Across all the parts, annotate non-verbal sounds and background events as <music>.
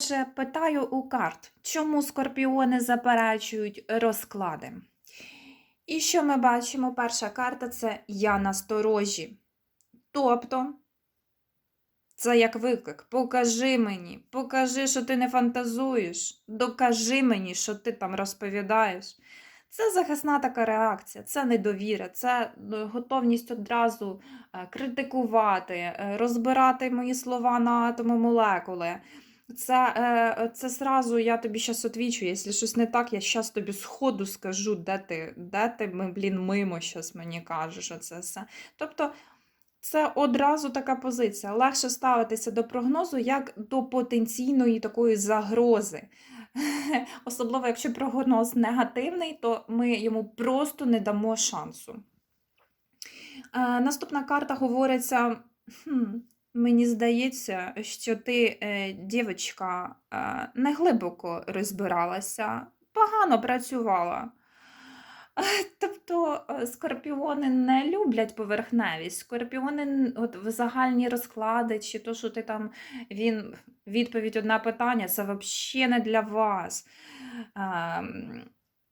Отже, питаю у карт, чому скорпіони заперечують розклади? І що ми бачимо? Перша карта це я насторожі. Тобто, це як виклик. Покажи мені, покажи, що ти не фантазуєш, докажи мені, що ти там розповідаєш. Це захисна така реакція, це недовіра, це е, готовність одразу е, критикувати, е, розбирати мої слова на атоми молекули. Це, е, це сразу я тобі зараз отвічу, якщо щось не так, я зараз тобі сходу скажу, де ти, де ти, блін, мимо щас мені кажеш оце все. Тобто це одразу така позиція. Легше ставитися до прогнозу як до потенційної такої загрози. <laughs> Особливо, якщо прогноз негативний, то ми йому просто не дамо шансу. Е, наступна карта говориться. Мені здається, що ти, е, дівчинка, е, не глибоко розбиралася, погано працювала. <laughs> Тобто е, скорпіони не люблять поверхневість. Скорпіони от в загальні розклади, чи то, що ти там він відповідь одне питання, це взагалі не для вас. Ем,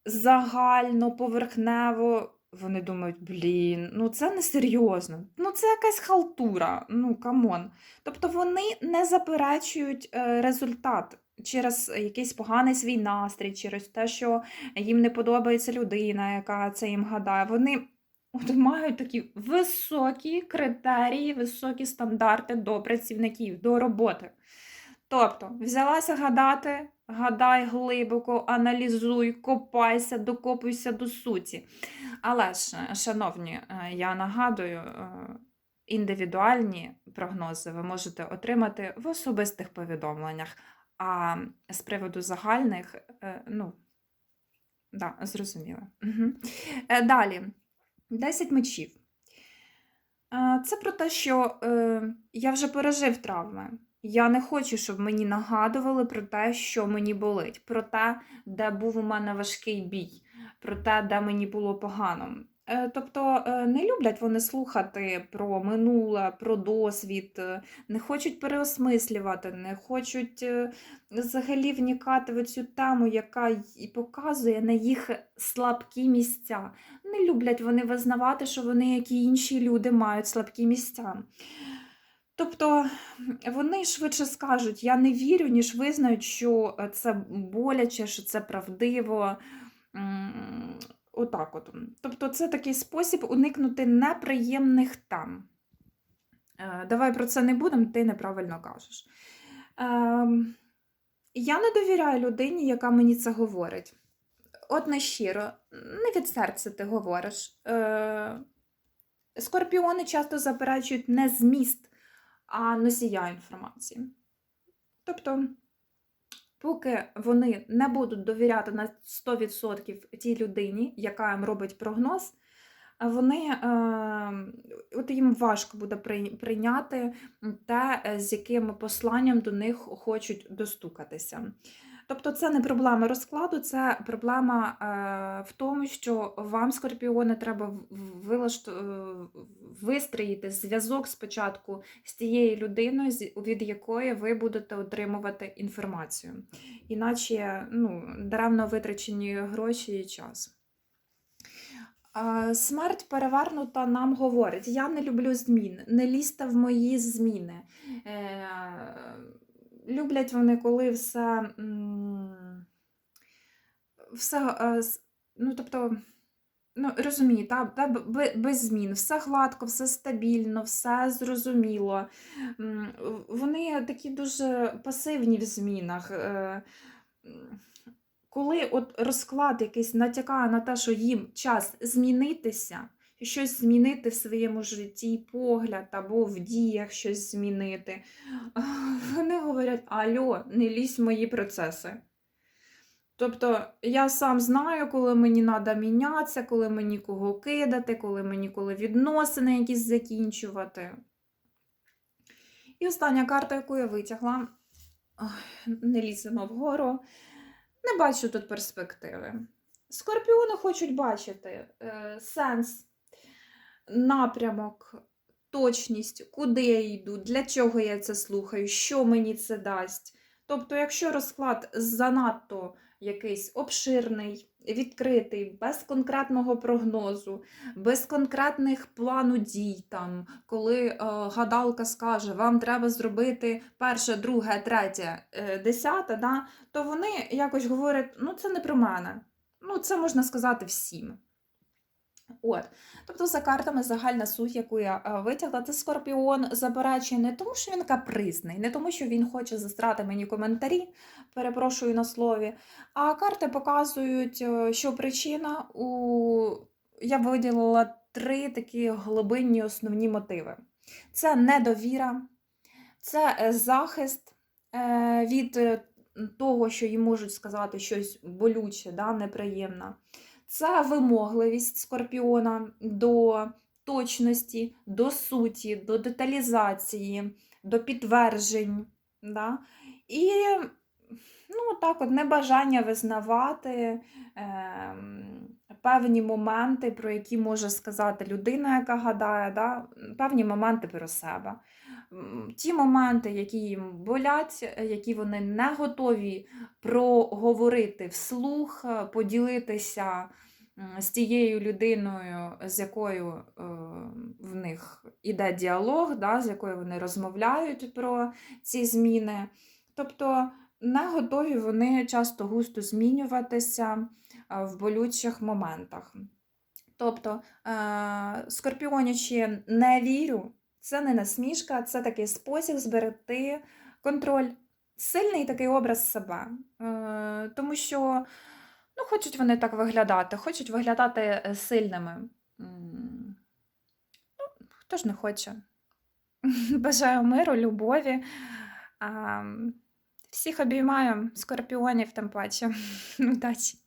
Загально, поверхнево. Вони думають, блін, ну це не серйозно, ну це якась халтура, ну камон. Тобто вони не заперечують е, результат через якийсь поганий свій настрій, через те, що їм не подобається людина, яка це їм гадає. Вони от мають такі високі критерії, високі стандарти до працівників, до роботи. Тобто, взялася гадати, гадай глибоко, аналізуй, копайся, докопуйся до суті. Але ж, шановні, е, я нагадую, е, індивідуальні прогнози ви можете отримати в особистих повідомленнях. А з приводу загальних, е, ну, да, зрозуміло. Угу. Далі, 10 мечів. Е, Це про те, що е, я вже пережив травми. Я не хочу, щоб мені нагадували про те, що мені болить, про те, де був у мене важкий бій, про те, де мені було погано. Е, Тобто е, не люблять вони слухати про минуле, про досвід, е, не хочуть переосмислювати, не хочуть взагалі вникати в цю тему, яка й показує на їх слабкі місця. Не люблять вони визнавати, що вони, як і інші люди, мають слабкі місця. Тобто вони швидше скажуть, я не вірю, ніж визнають, що е, це боляче, що це правдиво. Отак от. Тобто це такий спосіб уникнути неприємних тем. Е, Давай про це не будемо, ти неправильно кажеш. Ем, Я не довіряю людині, яка мені це говорить. От не щиро, не від серця ти говориш. Е, Скорпіони часто заперечують не зміст, а носія інформації. Тобто, поки вони не будуть довіряти на 100% тій людині, яка їм робить прогноз, вони, е, от їм важко буде прийняти те, з яким посланням до них хочуть достукатися. Тобто це не проблема розкладу, це проблема е, в тому, що вам, скорпіони, треба вилашт... е, вистроїти зв'язок спочатку з тією людиною, від якої ви будете отримувати інформацію. Іначе ну, даремно витрачені гроші і час. Смерть перевернута нам говорить: я не люблю змін, не лізьте в мої зміни. Е, люблять вони, коли все, все е, ну, тобто, ну, розумієте, та, та, без змін, все гладко, все стабільно, все зрозуміло. Вони такі дуже пасивні в змінах. Е, Коли от розклад якийсь натякає на те, що їм час змінитися, щось змінити в своєму житті, погляд або в діях щось змінити, <laughs> вони говорять: Альо, не лізь в мої процеси. Тобто я сам знаю, коли мені треба мінятися, коли мені кого кидати, коли мені коли відносини якісь закінчувати. І остання карта, яку я витягла, Ой, не ліземо вгору. Не бачу тут перспективи. Скорпіони хочуть бачити е, сенс, напрямок, точність, куди я йду, для чого я це слухаю, що мені це дасть. Тобто, якщо розклад занадто якийсь обширний, відкритий, без конкретного прогнозу, без конкретних плану дій, там, коли е, гадалка скаже, вам треба зробити перше, друге, третє, е, десяте, да, то вони якось говорять, ну це не про мене. Ну, це можна сказати всім. От. Тобто, за картами загальна суть, яку я е, витягла, це скорпіон заперечує не тому, що він капризний, не тому, що він хоче застрати мені коментарі, перепрошую на слові. А карти показують, е, що причина у я виділила три такі глибинні основні мотиви: це недовіра, це е, захист від того, що їм можуть сказати щось болюче, да, неприємне. Це вимогливість скорпіона до точності, до суті, до деталізації, до підтверджень. Да? І ну, так от, небажання визнавати ем, певні моменти, про які може сказати людина, яка гадає, да? певні моменти про себе. Ті моменти, які їм болять, е, які вони не готові проговорити вслух, е, поділитися з тією людиною, з якою е, в них іде діалог, да, з якою вони розмовляють про ці зміни. Тобто не готові вони часто густо змінюватися в болючих моментах. Тобто, скорпіонячи не вірю, це не насмішка, це такий спосіб зберегти контроль, сильний такий образ себе. Е, Тому що ну, хочуть вони так виглядати, хочуть виглядати е, сильними. Ну, хто ж не хоче? <laughs> Бажаю миру, любові. Всіх обіймаю, скорпіонів тим паче. <laughs> Удачі!